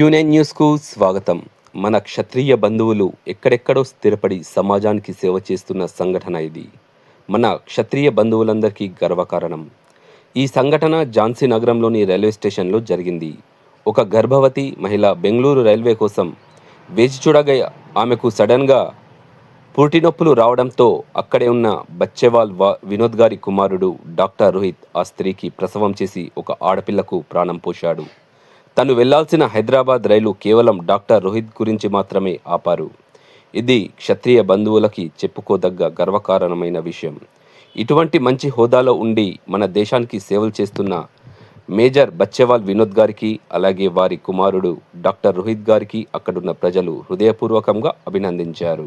Quinine న్యూస్కు స్వాగతం. మన క్షత్రియ బంధువులు ఎక్కడెక్కడో స్థిరపడి సమాజానికి సేవ చేస్తున్న సంఘటన ఇది. మన క్షత్రియ బంధువులందరికీ గర్వకారణం. ఈ సంఘటన ఝాన్సీ నగరంలోని రైల్వే స్టేషన్లో జరిగింది. ఒక గర్భవతి మహిళ బెంగళూరు రైల్వే కోసం వేచి చూడగా ఆమెకు సడన్గా పురిటినొప్పులు రావడంతో అక్కడే ఉన్న బచ్చేవాల్ వా వినోద్ గారి కుమారుడు డాక్టర్ రోహిత్ ఆ స్త్రీకి ప్రసవం చేసి ఒక ఆడపిల్లకు ప్రాణం పోశాడు. తను వెళ్ళాల్సిన హైదరాబాద్ రైలు కేవలం డాక్టర్ రోహిత్ గురించి మాత్రమే ఆపారు. ఇది క్షత్రియ బంధువులకి చెప్పుకోదగ్గ గర్వకారణమైన విషయం. ఇటువంటి మంచి హోదాలో ఉండి మన దేశానికి సేవలు చేస్తున్న మేజర్ బచ్చేవాల్ వినోద్ గారికి అలాగే వారి కుమారుడు డాక్టర్ రోహిత్ గారికి అక్కడున్న ప్రజలు హృదయపూర్వకంగా అభినందించారు.